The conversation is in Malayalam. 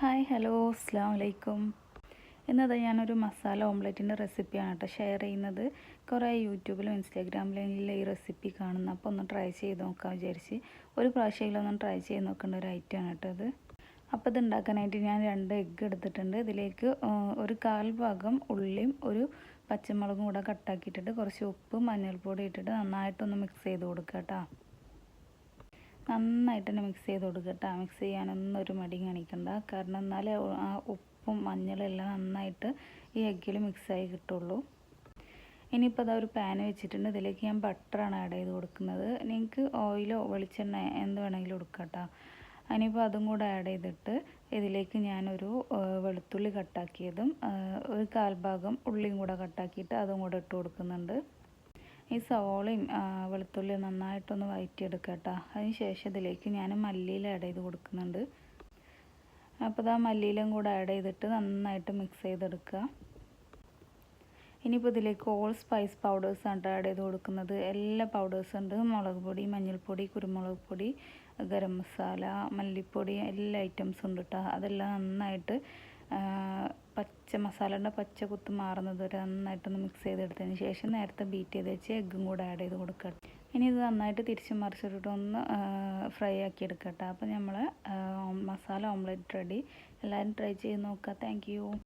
ഹായ് ഹലോ അസ്സാം വലൈക്കും ഇന്നത് ഞാനൊരു മസാല ഓംലെറ്റിന്റെ റെസിപ്പിയാണ് കേട്ടോ ഷെയർ ചെയ്യുന്നത്. കുറേ യൂട്യൂബിലും ഇൻസ്റ്റാഗ്രാമിലും ഈ റെസിപ്പി കാണുന്ന അപ്പോൾ ഒന്ന് ട്രൈ ചെയ്ത് നോക്കാൻ വിചാരിച്ച് ഒരു പ്രാവശ്യമെങ്കിലും ട്രൈ ചെയ്ത് നോക്കേണ്ട ഒരു ഐറ്റമാണ് കേട്ടോ അത് അപ്പോൾ ഇത് ഉണ്ടാക്കാനായിട്ട് ഞാൻ രണ്ട് എഗ്ഗ് എടുത്തിട്ടുണ്ട്. ഇതിലേക്ക് ഒരു കാൽ ഭാഗം ഉള്ളിയും ഒരു പച്ചമുളകും കൂടെ കട്ടാക്കിയിട്ടിട്ട് കുറച്ച് ഉപ്പും മഞ്ഞൾപ്പൊടി ഇട്ടിട്ട് നന്നായിട്ടൊന്ന് മിക്സ് ചെയ്ത് കൊടുക്കുക കേട്ടോ. നന്നായിട്ട് തന്നെ മിക്സ് ചെയ്ത് കൊടുക്കുക കേട്ടോ മിക്സ് ചെയ്യാനൊന്നും ഒരു മടി കാണിക്കണ്ട. കാരണം എന്നാലേ ആ ഉപ്പും മഞ്ഞളും എല്ലാം നന്നായിട്ട് ഈ എഗ്ഗിൽ മിക്സായി കിട്ടുള്ളൂ. ഇനിയിപ്പോൾ അതാ ഒരു പാൻ വെച്ചിട്ടുണ്ട്. ഇതിലേക്ക് ഞാൻ ബട്ടറാണ് ആഡ് ചെയ്ത് കൊടുക്കുന്നത്. നിങ്ങൾക്ക് ഓയിലോ വെളിച്ചെണ്ണ എന്ത് വേണമെങ്കിലും കൊടുക്കാം കേട്ടോ ഇനിയിപ്പോൾ അതും കൂടെ ആഡ് ചെയ്തിട്ട് ഇതിലേക്ക് ഞാനൊരു വെളുത്തുള്ളി കട്ടാക്കിയതും ഒരു കാൽഭാഗം ഉള്ളിയും കൂടെ കട്ടാക്കിയിട്ട് അതും കൂടെ ഇട്ട് കൊടുക്കുന്നുണ്ട്. ഈ സവോളയും വെളുത്തുള്ളിയും നന്നായിട്ടൊന്ന് വഴറ്റിയെടുക്കുക കേട്ടോ. അതിന് ശേഷം ഇതിലേക്ക് ഞാൻ മല്ലിയില ആഡ് ചെയ്ത് കൊടുക്കുന്നുണ്ട്. അപ്പോൾ ഇതാ മല്ലിയിലും കൂടെ ആഡ് ചെയ്തിട്ട് നന്നായിട്ട് മിക്സ് ചെയ്തെടുക്കുക ഇനിയിപ്പോൾ ഇതിലേക്ക് ഓൾ സ്പൈസ് പൗഡേഴ്സ് ആണ് ആഡ് ചെയ്ത് കൊടുക്കുന്നത്. എല്ലാ പൗഡേഴ്സും ഉണ്ട്. മുളക് പൊടി മഞ്ഞൾപ്പൊടി കുരുമുളക് പൊടി ഗരം മസാല മല്ലിപ്പൊടി എല്ലാ ഐറ്റംസും ഉണ്ട് കേട്ടോ. അതെല്ലാം നന്നായിട്ട് പച്ച മസാലയുടെ പച്ച കുത്ത് മാറുന്നത് വരെ നന്നായിട്ടൊന്ന് മിക്സ് ചെയ്തെടുത്തതിന് ശേഷം നേരത്തെ ബീറ്റ് ചെയ്ത് വെച്ച് എഗ്ഗും കൂടെ ആഡ് ചെയ്ത് കൊടുക്കുക. ഇനി ഇത് നന്നായിട്ട് തിരിച്ച് മറിച്ചിട്ടിട്ട് ഒന്ന് ഫ്രൈ ആക്കി എടുക്കട്ടെ അപ്പോൾ നമ്മൾ മസാല ഓംലെറ്റ് റെഡി എല്ലാവരും ട്രൈ ചെയ്ത് നോക്കുക. താങ്ക്